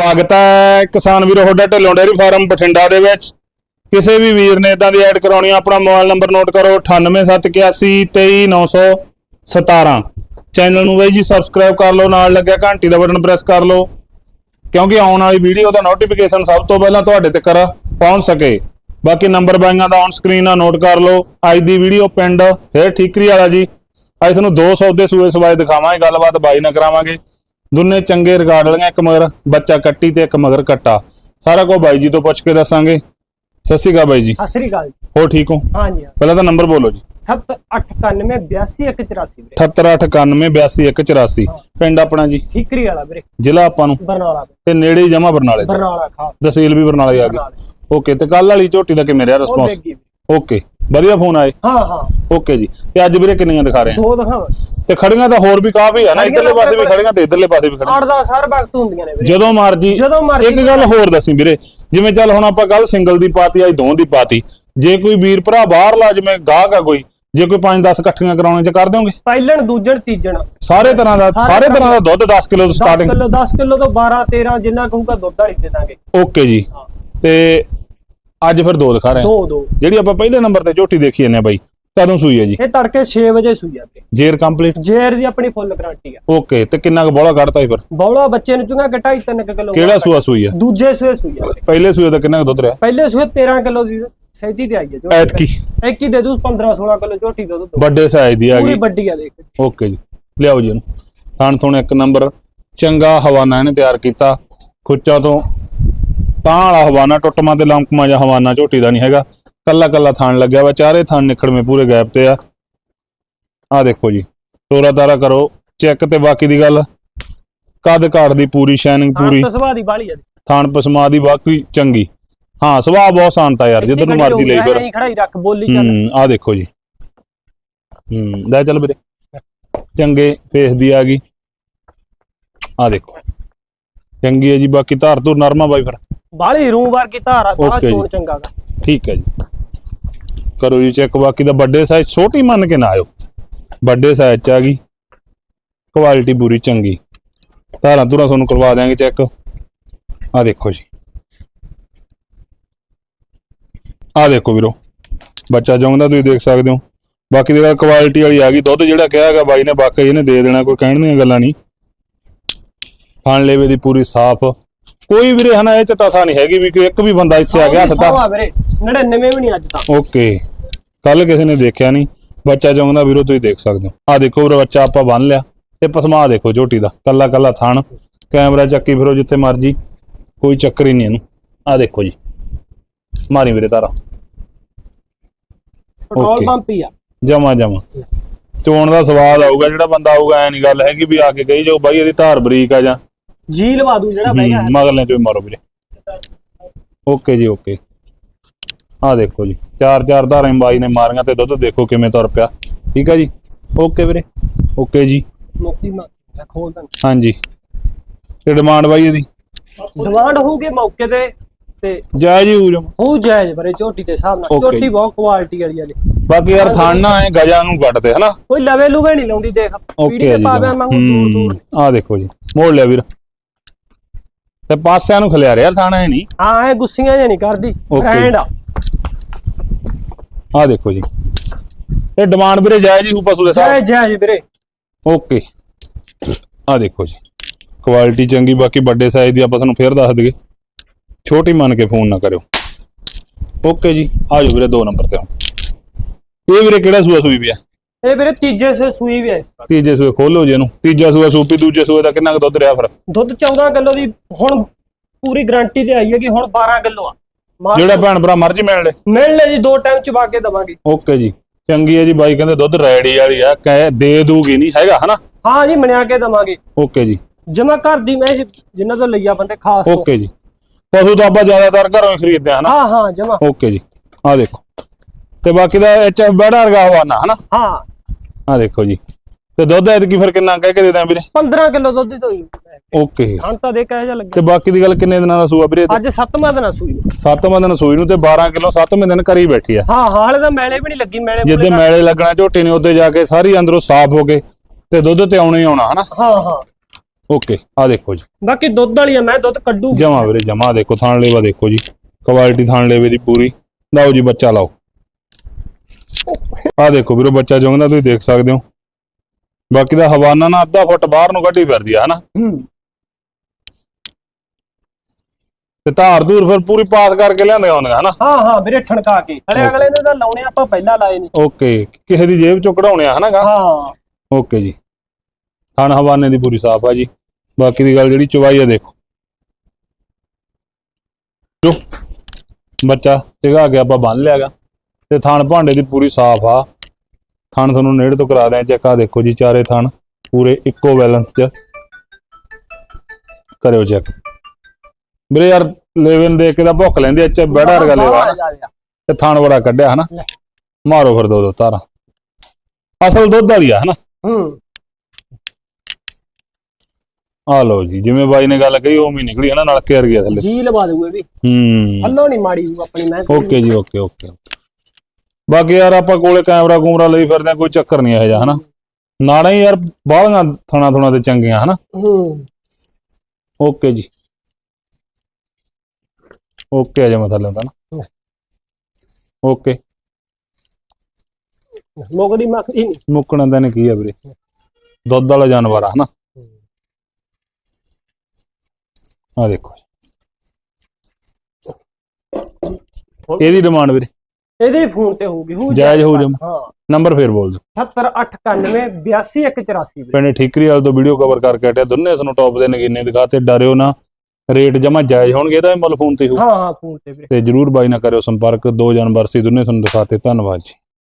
ਸਵਾਗਤ ਹੈ ਕਿਸਾਨ ਵੀਰੋ ਤੁਹਾਡਾ ਢਿੱਲੋਂ ਡੇਅਰੀ ਫਾਰਮ ਬਠਿੰਡਾ ਦੇ ਵਿੱਚ। ਕਿਸੇ ਵੀ ਵੀਰ ਨੇ ਇਦਾਂ ਦੀ ਐਡ ਕਰਾਉਣੀ ਆ, ਆਪਣਾ ਮੋਬਾਈਲ ਨੰਬਰ ਨੋਟ ਕਰੋ 9871823917 ਚੈਨਲ ਨੂੰ ਬਾਈ ਜੀ ਸਬਸਕ੍ਰਾਈਬ ਕਰ ਲਓ ਨਾਲ ਲੱਗਿਆ ਘੰਟੀ ਦਾ ਬਟਨ ਪ੍ਰੈਸ ਕਰ ਲਓ ਕਿਉਂਕਿ ਆਉਣ ਵਾਲੀ ਵੀਡੀਓ ਦਾ ਨੋਟੀਫਿਕੇਸ਼ਨ ਸਭ ਤੋਂ ਪਹਿਲਾਂ ਤੁਹਾਡੇ ਤੱਕ ਪਹੁੰਚ ਸਕੇ। ਬਾਕੀ ਨੰਬਰ ਬਾਈਆਂ ਦਾ ਔਨ ਸਕਰੀਨ ਆ ਨੋਟ ਕਰ ਲਓ। ਅੱਜ ਦੀ ਵੀਡੀਓ ਪਿੰਡ ਫੇਰ ਠੀਕਰੀ ਵਾਲਾ ਜੀ। ਅੱਜ ਤੁਹਾਨੂੰ ਦੋ ਸੌਦੇ ਸੂਏ ਸਵਾਏ ਦਿਖਾਵਾਂਗੇ ਗੱਲਬਾਤ ਬਾਈ ਨਾਲ ਕਰਾਵਾਂਗੇ। ਦੋਨੇ ਚੰਗੇ ਰਿਕਾਰਡ ਵਾਲੀਆਂ ਇੱਕ ਮਗਰ ਬੱਚਾ ਕੱਟੀ ਤੇ ਇੱਕ ਮਗਰ ਕੱਟਾ। ਸਾਰਾ ਕੁਝ ਬਾਈ ਜੀ ਤੋਂ ਪੁੱਛ ਕੇ ਦੱਸਾਂਗੇ। ਸਤਿ ਸ਼੍ਰੀ ਅਕਾਲ ਬਾਈ ਜੀ। ਸਤਿ ਸ੍ਰੀ ਅਕਾਲ ਜੀ। ਹੋ ਠੀਕ ਹੋ? ਹਾਂਜੀ ਪਹਿਲਾਂ ਤਾਂ ਨੰਬਰ ਬੋਲੋ ਜੀ। 7891828184 ਵੀਰੇ। 7891828184 ਪਿੰਡ ਆਪਣਾ ਜੀ? ਠੀਕਰੀ ਵਾਲਾ ਵੀਰੇ। ਜ਼ਿਲ੍ਹਾ ਆਪਾਂ ਨੂੰ? ਬਰਨਾਲਾ। ਤੇ ਨੇੜੇ ਹੀ ਜਮਾ ਬਰਨਾਲੇ ਦਾ। ਬਰਨਾਲਾ ਖਾਸ। ਤਹਿਸੀਲ ਵੀ ਬਰਨਾਲੇ ਆ ਗਈ। ਓਕੇ ਤੇ ਕੱਲ ਵਾਲੀ ਝੋਟੀ ਦਾ ਕਿਵੇਂ ਰਿਹਾ ਰਿਸਪੌਂਸ। ਓਕੇ। ਵਧੀਆ ਫੋਨ ਆਏ। ਹਾਂ ਹਾਂ। ਓਕੇ ਜੀ। ਤੇ ਅੱਜ ਵੀਰੇ ਕਿੰਨੀਆਂ ਦਿਖਾ ਰਹੇ ਆ? ਦੋ ਦਿਖਾਵਾਂ। ਤੇ ਖੜੀਆਂ ਤਾਂ ਹੋਰ ਵੀ ਕਾਫੀ ਆ ਨਾ ਇਧਰਲੇ ਪਾਸੇ ਵੀ ਖੜੀਆਂ। ਤੇ ਇਧਰਲੇ ਪਾਸੇ ਵੀ ਖੜੀਆਂ। ਅੱਠ ਦਾ ਸਰ ਵਕਤ ਹੁੰਦੀਆਂ ਨੇ ਵੀਰੇ। ਜਦੋਂ ਮਰਜ਼ੀ ਜਦੋਂ ਮਰਜ਼ੀ ਇੱਕ ਗੱਲ ਹੋਰ ਦੱਸੀ ਵੀਰੇ। ਜਿਵੇਂ ਚੱਲ ਹੁਣ ਆਪਾਂ ਕੱਲ ਸਿੰਗਲ ਦੀ ਪਾਤੀ ਅੱਜ ਦੋ ਦੀ ਪਾਤੀ। ਜੇ ਕੋਈ ਵੀਰ ਭਰਾ ਬਾਹਰਲਾ ਜਿਵੇਂ ਗਾਹਕ ਆ ਕੋਈ ਜੇ ਕੋਈ 5-10 ਇਕੱਠੀਆਂ ਕਰਾਉਣੇ ਚ ਕਰ ਦਿਓਗੇ? ਪਹਿਲਣ ਦੂਜਣ ਤੀਜਣ। ਸਾਰੇ ਤਰ੍ਹਾਂ ਦਾ ਸਾਰੇ ਤਰ੍ਹਾਂ ਦਾ ਦੁੱਧ 10 ਕਿਲੋ ਤੋਂ 10 ਸਟਾਰਟਿੰਗ ਕਿਲੋ 10 ਕਿਲੋ ਤੋਂ 12 13 ਜਿੰਨਾ ਕਹੂਗਾ ਦੁੱਧ ਵਾਲੀ ਦੇ ਦਾਂਗੇ। ਓਕੇ ਜੀ। ਤੇ ਅੱਜ ਫਿਰ ਦੋ ਦਿਖਾ ਰਹੇ ਆ ਦੋ ਦੋ। ਜਿਹੜੀ ਆਪਾਂ ਪਹਿਲੇ ਨੰਬਰ ਤੇ ਝੋਟੀ ਦੇਖੀ ਜਾਂਦੇ ਆ ਬਾਈ ਕਦੋਂ ਸੂਈ ਹੈ ਜੀ? ਇਹ ਤੜਕੇ 6 ਵਜੇ ਸੂਈ ਜਾਂਦੇ ਜੇਰ ਕੰਪਲੀਟ ਜੇਰ ਦੀ ਆਪਣੀ ਫੁੱਲ ਗਾਰੰਟੀ ਆ। ਓਕੇ ਤੇ ਕਿੰਨਾ ਕੁ ਬੋਲਾ ਕੱਢਤਾ ਫਿਰ? ਬੌਲਾ ਬੱਚੇ ਨੂੰ ਚੁੰਗਾ ਘਟਾਈ 3 ਕਿਲੋ ਕਿਹੜਾ ਸੂਆ ਸੂਈ ਆ? ਦੂਜੇ ਸੂਏ ਸੂਈ ਜਾਂਦੇ ਪਹਿਲੇ ਸੂਏ ਦਾ ਕਿੰਨਾ ਕੁ ਦੁੱਧ ਰਿਹਾ? ਪਹਿਲੇ ਸੂਏ 13 ਕਿਲੋ ਦੀ ਸੈਦੀ ਤੇ ਆਈ ਹੈ ਝੋਟੀ। ਐਤਕੀ। ਹੀ ਦੇ ਦੂ 15 16 ਕਿਲੋ ਝੋਟੀ ਦੇ ਦੂ ਵੱਡੇ ਸਾਈਜ਼ ਦੀ ਆ ਪੂਰੀ ਗਈ ਵੱਡੀ ਆ ਦੇਖ। ਓਕੇ ਜੀ। ਲਿਆਓ ਜੀ ਇਹਨੂੰ। ਥਣ ਥੁਣ ਇੱਕ ਨੰਬਰ। ਚੰਗਾ ਹਵਾਨਾ ਇਹਨੇ ਤਿਆਰ ਕੀਤਾ। ਖੁੱਚਾ ਤੋਂ ਤਾਂ ਵਾਲਾ ਹਵਾਨਾ ਟੁੱਟਮਾ ਤੇ ਲੰਕਮਾ ਜਾਂ ਹਵਾਨਾ ਝੋਟੀ ਦਾ ਨਹੀਂ ਹੈਗਾ। ਕੱਲਾ ਕੱਲਾ ਥਣ ਲੱਗਿਆ ਵਾ ਚਾਰੇ ਥਣ ਨਿਖੜਵੇਂ ਪੂਰੇ ਗੈਪ ਤੇ ਆ। ਆ ਦੇਖੋ ਜੀ ਤੋਰਾ ਤਾਰਾ ਕਰੋ ਚੈੱਕ ਤੇ ਬਾਕੀ ਦੀ ਗੱਲ। ਕੱਦ ਕਾੜ ਦੀ ਪੂਰੀ ਸ਼ਾਈਨਿੰਗ ਪੂਰੀ। ਸੁਭਾਅ ਦੀ ਬਾਲੀ ਆ ਥਣ ਪਸਮਾ ਦੀ ਵਾਕਈ ਚੰਗੀ। ਹਾਂ ਸੁਭਾਅ ਬਹੁਤ ਸ਼ਾਂਤ ਆ ਯਾਰ ਜਿੱਧਰ ਨੂੰ ਮਰਜ਼ੀ ਲਈ ਫਿਰ ਐਂ ਖੜਾਈ ਰੱਖ ਬੋਲੀ ਚੱਲ। ਹੂੰ ਆ ਦੇਖੋ ਜੀ। ਹੂੰ ਲੈ ਚੱਲ ਵੀਰੇ। ਚੰਗੇ ਫੇਸ ਦੀ ਆ ਗਈ। ਆ ਦੇਖੋ। ਚੰਗੀ ਹੈ ਜੀ ਬਾਕੀ ਧਾਰ ਧੁਰ ਨਰਮਾ ਬਾਈ ਫਿਰ। ਬਾਲੀ ਰੂਹ ਵਾਰ ਕੀ ਧਾਰਾ ਬੜਾ Okay ਜੀ। ਚੋਣ ਚੰਗਾ ਗਾ। ਠੀਕ ਹੈ ਜੀ। ਕਰੋ ਜੀ ਚੈੱਕ ਬਾਕੀ ਦਾ ਵੱਡੇ ਸਾਈਜ਼ ਛੋਟੀ ਮੰਨ ਕੇ ਨਾ ਆਇਓ। ਵੱਡੇ ਸਾਈਜ਼ ਚ ਆ ਗਈ। ਕੁਆਲਿਟੀ ਪੂਰੀ ਚੰਗੀ। ਧਾਰਾਂ ਧੁਰਾਂ ਤੁਹਾਨੂੰ ਕਰਵਾ ਦਿਆਂਗੇ ਚੈੱਕ ਆ ਦੇਖੋ ਜੀ। ਆ ਦੇਖੋ ਵੀਰੋ। ਬੱਚਾ ਜੰਗਦਾ ਤੁਸੀਂ ਦੇਖ ਸਕਦੇ ਹੋ। ਬਾਕੀ ਦੀ ਗੱਲ ਕੁਆਲਿਟੀ ਵਾਲੀ ਆ ਗਈ। ਦੁੱਧ ਜਿਹੜਾ ਕਿਹਾ ਹੈਗਾ ਬਾਈ ਨੇ ਬਾਕੀ ਇਹਨੇ ਦੇ ਦੇਣਾ ਕੋਈ ਕਹਿਣ ਦੀਆਂ ਗੱਲਾਂ ਨਹੀਂ। ਖਾਣ ਲੇਵੇ ਦੀ ਪੂਰੀ ਸਾਫ਼। ਕੋਈ ਵੀਰੇ ਹਨਾ ਇਹ ਚ ਤਸਾ ਨਹੀਂ ਹੈਗੀ ਵੀ ਕੋਈ ਇੱਕ ਵੀ ਬੰਦਾ ਇੱਥੇ ਆ ਗਿਆ ਹੱਥ ਤਾਂ ਸਵਾ ਵੀਰੇ 99 ਵੀ ਨਹੀਂ ਅੱਜ ਤਾਂ। ਓਕੇ। ਕੱਲ ਕਿਸੇ ਨੇ ਦੇਖਿਆ ਨਹੀਂ ਬੱਚਾ ਚਾਹੁੰਦਾ ਵੀਰੋ ਤੁਸੀਂ ਦੇਖ ਸਕਦੇ ਹੋ। ਆ ਦੇਖੋ ਵੀਰੋ ਬੱਚਾ ਆਪਾਂ ਬੰਨ ਲਿਆ ਤੇ ਪਸਮਾ ਦੇਖੋ ਝੋਟੀ ਦਾ ਕੱਲਾ ਕੱਲਾ ਥਣ। ਕੈਮਰਾ ਚੱਕੀ ਫਿਰੋ ਜਿੱਥੇ ਮਰਜ਼ੀ ਕੋਈ ਚੱਕਰ ਹੀ ਨਹੀਂ ਇਹਨੂੰ। ਆ ਦੇਖੋ ਜੀ। ਮਾਰੀ ਵੀਰੇ ਤਾਰਾ। ਪੈਟਰੋਲ. ਪੰਪ ਹੀ ਆ। ਜਮਾ ਜਮਾ। ਚੋਣ ਦਾ ਸਵਾਦ ਆਊਗਾ ਜਿਹੜਾ ਬੰਦਾ ਆਊਗਾ ਐ ਨਹੀਂ ਗੱਲ ਹੈਗੀ ਵੀ ਆ ਕੇ ਕਹੀ ਜਾਓ ਬਾਈ ਇਹਦੀ ਧਾਰ ਬਰੀਕ ਆ ਜਾਂ ਜੀ ਲਵਾ ਦੂ ਜਿਹੜਾ ਬਹਿ ਗਿਆ। ਮਗਲੇ ਚੋਂ ਹੀ ਮਾਰੋ ਵੀਰੇ। ਓਕੇ ਜੀ ਓਕੇ। ਆ ਦੇਖੋ ਜੀ ਚਾਰ ਚਾਰ ਧਾਰਾਂ ਬਾਈ ਨੇ ਮਾਰੀਆਂ ਤੇ ਦੁੱਧ ਦੇਖੋ ਕਿਵੇਂ ਤੁਰ ਪਿਆ। ਠੀਕ ਆ ਜੀ? ਓਕੇ ਵੀਰੇ ਓਕੇ ਜੀ। ਮੁਕਤੀ ਮਾ ਖੋਲ ਦਾਂ ਹਾਂਜੀ। ਤੇ ਡਿਮਾਂਡ ਬਾਈ ਇਹਦੀ? ਡਿਮਾਂਡ ਹੋਊਗੀ ਮੌਕੇ ਤੇ ਤੇ ਜਾਇਜ਼ ਹੀ ਹੋ ਜਮ। ਹੋ ਜਾਇਜ਼ ਬਰੇ ਝੋਟੀ ਦੇ ਹਿਸਾਬ ਨਾਲ। Okay ਝੋਟੀ ਬਹੁਤ ਕੁਆਲਿਟੀ ਵਾਲੀ ਆ ਨੇ ਬਾਕੀ ਯਾਰ ਥਾਣ ਨਾ ਐ ਗਜਾਂ ਨੂੰ ਕੱਟਦੇ ਹਨਾ? ਕੋਈ ਲਵੇ ਲੂਵੇ ਨਹੀਂ ਲਾਉਂਦੀ ਦੇਖ। ਓਕੇ ਵੀਡੀਓ ਜੀ ਪਾਵੇ ਮੈਂ ਦੂਰ ਦੂਰ ਆ ਦੇਖੋ ਜੀ। ਮੋੜ ਲਿਆ ਵੀਰ। ਤੇ ਪਾਸਿਆਂ ਨੂੰ ਖਲਿਆ ਰਿਹਾ ਥਾਣਾ ਹੈ ਨਹੀਂ। ਹਾਂ ਇਹ ਗੁੱਸੀਆਂ ਜਾਂ ਨਹੀਂ ਕਰਦੀ Okay. ਬ੍ਰਾਂਡ ਆ। ਆ ਦੇਖੋ ਜੀ। ਤੇ ਡਿਮਾਂਡ ਵੀਰੇ ਜਾਇਜ਼ ਹੀ ਹੋ ਪਸ਼ੂ ਦੇ ਸਾਹ ਜਾਇਜ਼ ਜਾਇਜ਼ ਵੀਰੇ। ਓਕੇ। ਆ ਦੇਖੋ ਜੀ। ਕੁਆਲਿਟੀ ਚੰਗੀ ਬਾਕੀ ਵੱਡੇ ਸਾਈਜ਼ ਦੀ ਆਪਾਂ ਤੁਹਾਨੂੰ ਫੇਰ ਦੱਸ ਦਈਏ। ਛੋਟੀ ਮੰਨ ਕੇ ਫੋਨ ਨਾ ਕਰਿਓ। ਓਕੇ ਜੀ। ਆ ਜਾਓ ਵੀਰੇ 2 ਨੰਬਰ ਤੇ ਹੁਣ ਇਹ ਵੀਰੇ ਕਿਹੜਾ ਸੂਆ ਸੂਈ ਪਿਆ? ਇਹ ਵੀਰੇ ਤੀਜੇ ਸੇ ਸੂਈ ਵੀ ਹੈ ਇਸ। ਤੀਜੇ ਸੂਏ ਖੋਲੋ ਜੀ ਇਹਨੂੰ। ਤੀਜਾ ਸੂਆ ਸੂਪੀ ਦੂਜੇ ਸੂਏ ਦਾ ਕਿੰਨਾ ਕੁ ਦੁੱਧ ਰਿਹਾ ਫਿਰ ਦੁੱਧ 14 ਕਿਲੋ ਦੀ ਹੁਣ ਪੂਰੀ ਗਾਰੰਟੀ ਤੇ ਆਈ ਹੈ ਕਿ ਹੁਣ 12 ਕਿਲੋ ਆ। ਮਾਰ- ਜਿਹੜਾ ਭੈਣ ਭਰਾ ਮਰਜ਼ੀ ਮਿਲ ਲੈ। ਮਿਲ ਲੈ ਜੀ ਦੋ ਟਾਈਮ ਚਬਾ ਕੇ ਦਵਾਂਗੇ। ਓਕੇ ਜੀ। ਚੰਗੀ ਹੈ ਜੀ ਬਾਈ ਕਹਿੰਦੇ ਦੁੱਧ ਰੈਡੀ ਵਾਲੀ ਆ ਕਹਿ ਦੇ ਦੂਗੀ ਨਹੀਂ ਹੈਗਾ ਹਨਾ? ਹਾਂ ਜੀ ਮਣਿਆ ਕੇ ਦਵਾਂਗੇ। ਓਕੇ ਜੀ। ਜਮਾ ਘਰ ਦੀ ਮੈਂ ਜੀ, ਜਿਨ੍ਹਾਂ ਤੋਂ ਲਈਆ ਬੰਦੇ ਖਾਸ ਤੋਂ। ਓਕੇ ਜੀ। ਪਸ਼ੂ ਤਾਂ ਆਪਾਂ ਜ਼ਿਆਦਾਤਰ ਘਰੋਂ ਹੀ ਖਰੀਦਦੇ ਹਨਾ? ਹਾਂ ਹਾਂ ਜਮਾ। ਓਕੇ ਜੀ। ਆ ਦੇਖੋ। ਤੇ ਬਾਕੀ ਦਾ ਐਚ ਐਫ ਬੈੜਾ ਵਰਗਾ ਹਵਾਨਾ ਹਨਾ? ਹਾਂ। ਆ ਦੇਖੋ ਜੀ। ਤੇ ਦੁੱਧ ਐਤਕੀ ਫਿਰ ਕਿੰਨਾ ਕਹਿ ਕੇ ਦੇ ਦਾਂ ਵੀਰੇ? 15 ਕਿਲੋ ਦੁੱਧ ਤੋਂ ਹੀ ਓਕੇ। ਹਾਂ ਤਾਂ ਦੇ ਕਹਿ ਜਾ ਲੱਗੇ ਤੇ ਬਾਕੀ ਦੀ ਗੱਲ ਕਿੰਨੇ ਦਿਨਾਂ ਦਾ ਸੂਆ ਵੀਰੇ? ਅੱਜ ਸੱਤਵਾਂ ਦਿਨ ਆ ਸੂਈ। 7ਵਾਂ ਦਿਨ ਸੂਈ ਨੂੰ ਤੇ 12 ਕਿਲੋ 7ਵੇਂ ਦਿਨ ਕਰੀ ਬੈਠੀ ਆ। ਹਾਂ ਹਾਲੇ ਤਾਂ ਮੈਲੇ ਵੀ ਨਹੀਂ ਲੱਗੀ ਮੈਲੇ ਜਿੱਦੇ ਮੈਲੇ ਲੱਗਣਾ ਝੋਟੇ ਨੇ ਉੱਤੇ ਜਾ ਕੇ ਸਾਰੀ ਅੰਦਰੋਂ ਸਾਫ਼ ਹੋ ਕੇ ਤੇ ਦੁੱਧ ਤੇ ਆਉਣਾ ਹੀ ਆਉਣਾ ਹਨਾ? ਹਾਂ ਹਾਂ। ਓਕੇ ਆ ਦੇਖੋ ਜੀ। ਬਾਕੀ ਦੁੱਧ ਵਾਲੀ ਆ ਮੈਂ ਦੁੱਧ ਕੱਢੂ ਜਮਾ ਵੀਰੇ ਜਮਾ ਦੇਖੋ ਥਾਣ ਲੇਵਾ ਦੇਖੋ ਜੀ। ਕੁਆਲਿਟੀ ਥਾਣ ਲੇਵੇ ਦੀ ਪੂਰੀ। ਲਓ ਜੀ ਬੱਚਾ ਲਾਓ। ਆ ਦੇਖੋ ਵੀਰੋ ਬੱਚਾ ਜੋਂਦਾ ਤੁਸੀਂ ਦੇਖ ਸਕਦੇ ਹੋ। ਬਾਕੀ ਦਾ ਹਵਾਨਾ ਨਾ ਅੱਧਾ ਫੁੱਟ ਬਾਹਰ ਨੂੰ ਕੱਢੀ ਫਿਰਦੀ ਆ ਹਨਾ? ਤੇ ਧਾਰ ਦੂਰ ਫਿਰ ਪੂਰੀ ਪਾਸ ਕਰਕੇ ਲਿਆਂਦੇ ਹੁੰਦੀਆਂ ਹਨਾ? ਹਾਂ ਹਾਂ ਵੀਰੇ ਠਣਕਾ ਕੇ। ਹਲੇ ਅਗਲੇ ਨੇ ਤਾਂ ਲਾਉਣੇ ਆਪਾਂ ਪਹਿਲਾਂ ਲਾਏ ਨੇ। ਓਕੇ। ਕਿਸੇ ਦੀ ਜੇਬ ਚੋਂ ਕਢਾਉਣੇ ਆ ਹਨਾ ਗਾ? ਹਾਂ। ਓਕੇ ਜੀ। ਥਣ ਹਵਾਨੇ ਦੀ ਪੂਰੀ ਸਾਫ਼ ਆ ਜੀ। ਬਾਕੀ ਦੀ ਗੱਲ ਜਿਹੜੀ ਚਵਾਈ ਆ ਦੇਖੋ। ਜੋ ਬੱਚਾ ਚਗਾ ਕੇ ਆਪਾਂ ਬੰਨ ਲਿਆਗਾ ਤੇ ਥਣ ਭਾਂਡੇ ਦੀ ਪੂਰੀ ਸਾਫ਼ ਆ। ਥਣ ਤੁਹਾਨੂੰ ਨੇੜੇ ਤੋਂ ਕਰਾ ਦਿਆਂ ਚੈੱਕ ਆ ਦੇਖੋ ਜੀ ਚਾਰੇ ਥਣ ਪੂਰੇ ਇੱਕੋ ਬੈਲੈਂਸ 'ਚ। ਕਰਿਓ ਚੈੱਕ। ਵੀਰੇ ਯਾਰ ਲੇਵਨ ਦੇਖ ਕੇ ਤਾਂ ਭੁੱਖ ਲੈਂਦੀ ਚ ਬੜਾ ਵਰਗਾ ਲੇਵਾ। ਤੇ ਥਣ ਬੜਾ ਕੱਢਿਆ ਹਨਾ? ਲੈ। ਮਾਰੋ ਫਿਰ ਦੋ ਦੋ ਤਾਰਾਂ ਅਸਲ ਦੁੱਧ ਵਾਲੀ ਆ ਹਨਾ? ਹੂੰ। ਆ ਲਓ ਜੀ ਜਿਵੇਂ ਬਾਈ ਨੇ ਗੱਲ ਕਹੀ ਉਵੇਂ ਹੀ ਨਿਕਲੀ ਹਨਾ? ਨਲਕੇ ਵਰਗੀ ਆ ਥੱਲੇ। ਜੀ ਲਵਾ ਦੂਏ ਵੀ। ਹੂੰ। ਹੱਲੋ ਨਹੀਂ ਮਾੜੀ ਆਪਣੀ ਮੈਂ ਓਕੇ ਜੀ ਓਕੇ ਓਕੇ। ਬਾਕੀ ਯਾਰ ਆਪਾਂ ਕੋਲੇ ਕੈਮਰਾ ਕੂਮਰਾ ਲਈ ਫਿਰਦੇ ਆ ਕੋਈ ਚੱਕਰ ਨਹੀਂ ਇਹੋ ਜਿਹਾ ਹਨਾ? ਨਾੜਾਂ ਹੀ ਯਾਰ ਬਾਹਲੀਆਂ ਥਣਾ ਥਣਾ ਤੇ ਚੰਗੀਆਂ ਹਨਾ? ਹੂੰ। ਓਕੇ ਜੀ। ਓਕੇ ਆ ਜਾ ਮੈਂ ਥੱਲੇ ਹੁੰਦਾ ਨਾ। ਓਕੇ। ਮੱਖਦੀ ਨਹੀਂ ਮੁੱਕਣ ਦਾ ਨੇ ਕੀ ਆ ਵੀਰੇ। ਦੁੱਧ ਵਾਲਾ ਜਾਨਵਰ ਆ ਹਨਾ? ਆ ਦੇਖੋ ਇਹਦੀ ਡਿਮਾਂਡ ਵੀਰੇ। ਇਹਦੇ ਫੋਨ ਤੇ ਹੋਊਗੀ ਹੋ ਜਾਇਜ਼ ਹੋਊ ਜਮ ਹਾਂ। ਨੰਬਰ ਫੇਰ ਬੋਲ ਦਿਓ। 7891 82184 ਵੀਰੇ। ਪਿੰਡ ਠੀਕਰੀ ਵਾਲ ਤੋਂ ਵੀਡੀਓ ਕਵਰ ਕਰਕੇ ਹਟਿਆ ਦੋਨੇ ਤੁਹਾਨੂੰ ਟੌਪ ਦੇ ਨਗੀਨੇ ਦਿਖਾਤੇ ਡਰਿਓ ਨਾ। ਰੇਟ ਜਮਾ ਜਾਇਜ਼ ਹੋਣਗੇ ਇਹਦਾ ਮੁੱਲ ਫੋਨ ਤੇ ਹੋ ਹਾਂ ਹਾਂ ਫੋਨ ਤੇ ਵੀਰੇ। ਤੇ ਜਰੂਰ ਬਾਈ ਨਾਲ ਕਰਿਓ ਸੰਪਰਕ ਦੋ ਜਾਨਵਰ ਸੀ ਦੋਨੇ ਤੁਹਾਨੂੰ ਦਿਖਾਤੇ ਧੰਨਵਾਦ ਜੀ।